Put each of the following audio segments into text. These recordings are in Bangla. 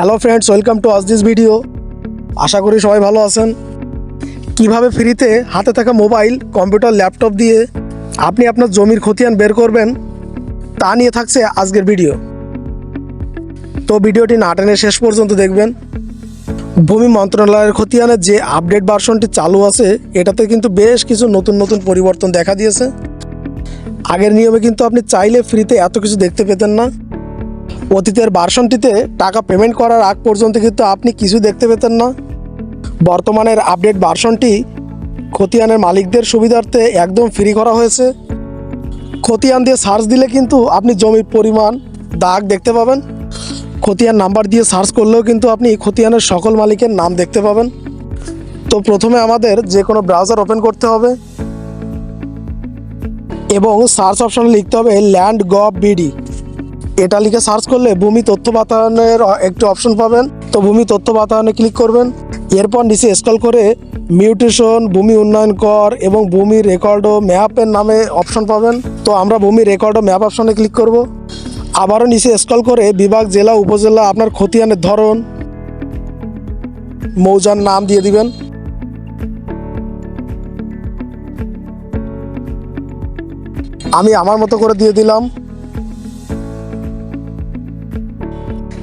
হ্যালো ফ্রেন্ডস ওয়েলকাম টু আজ দিস ভিডিও আশা করি সবাই ভালো আছেন। কীভাবে ফ্রিতে হাতে থাকা মোবাইল, কম্পিউটার, ল্যাপটপ দিয়ে আপনি আপনার জমির খতিয়ান বের করবেন, তা নিয়ে থাকছে আজকের ভিডিও তো ভিডিওটি না টেনে শেষ পর্যন্ত দেখবেন। ভূমি মন্ত্রণালয়ের খতিয়ানের যে আপডেট ভার্সনটি চালু আছে, এটাতে কিন্তু বেশ কিছু নতুন নতুন পরিবর্তন দেখা দিয়েছে। আগের নিয়মে কিন্তু আপনি চাইলে ফ্রিতে এত কিছু দেখতে পেতেন না। অতীতের ভার্সনটিতে টাকা পেমেন্ট করার আগ পর্যন্ত কিন্তু আপনি কিছু দেখতে পেতেন না। বর্তমানের আপডেট ভার্সনটি খতিয়ানের মালিকদের সুবিধার্থে একদম ফ্রি করা হয়েছে। খতিয়ান দিয়ে সার্চ দিলে কিন্তু আপনি জমির পরিমাণ, দাগ দেখতে পাবেন। খতিয়ান নাম্বার দিয়ে সার্চ করলেও কিন্তু আপনি খতিয়ানের সকল মালিকের নাম দেখতে পাবেন। তো প্রথমে আমাদের যে কোনো ব্রাউজার ওপেন করতে হবে। এবং সার্চ অপশনে লিখতে হবে ল্যান্ড গভ বিডি এটা লিখে সার্চ করলে ভূমি তথ্য বাতায়নের একটি অপশন পাবেন। তো ভূমি তথ্য বাতায়নে ক্লিক করবেন। এরপর নিচে স্ক্রল করে মিউটেশন, ভূমি উন্নয়ন কর এবং ভূমি রেকর্ড ও ম্যাপের নামে অপশন পাবেন। তো আমরা ভূমি রেকর্ড ও ম্যাপ অপশনে ক্লিক করব। আবারও নিচে স্ক্রল করে বিভাগ, জেলা, উপজেলা, আপনার খতিয়ানের ধরন, মৌজার নাম দিয়ে দিবেন। আমি আমার মতো করে দিয়ে দিলাম।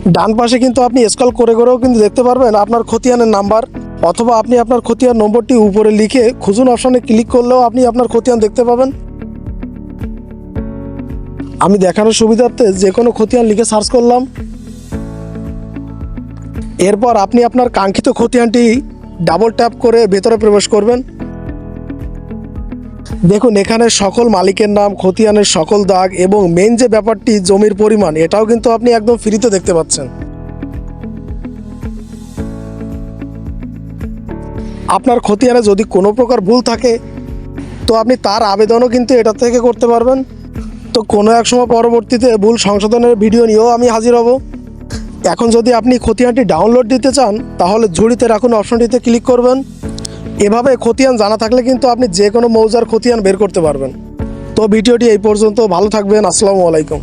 ডান পাশে কিন্তু আপনি স্কল করে করেও কিন্তু দেখতে পারবেন আপনার খতিয়ানের নাম্বার অথবা আপনি আপনার খতিয়ান নম্বরটি উপরে লিখে খুঁজুন অপশনে ক্লিক করলেও আপনি আপনার খতিয়ান দেখতে পাবেন। আমি দেখানোর সুবিধার্থে যে কোনো খতিয়ান লিখে সার্চ করলাম। এরপর আপনি আপনার কাঙ্ক্ষিত খতিয়ানটি ডাবল ট্যাপ করে ভেতরে প্রবেশ করবেন। দেখুন, এখানে সকল মালিকের নাম, খতিয়ানের সকল দাগ এবং মেন যে ব্যাপারটি, জমির পরিমাণ, এটাও কিন্তু আপনি একদম ফ্রিতে দেখতে পাচ্ছেন। আপনার খতিয়ানে যদি কোনো প্রকার ভুল থাকে, তো আপনি তার আবেদনও কিন্তু এটা থেকে করতে পারবেন। তো কোনো এক সময় পরবর্তীতে ভুল সংশোধনের ভিডিও নিয়েও আমি হাজির হব। এখন যদি আপনি খতিয়ানটি ডাউনলোড দিতে চান, তাহলে ঝুড়িতে রাখুন অপশনটিতে ক্লিক করবেন। এভাবে খতিয়ান জানা থাকলে কিন্তু আপনি যে কোনো মৌজার খতিয়ান বের করতে পারবেন। তো ভিডিওটি এই পর্যন্ত, ভালো থাকবেন, আসসালামু আলাইকুম।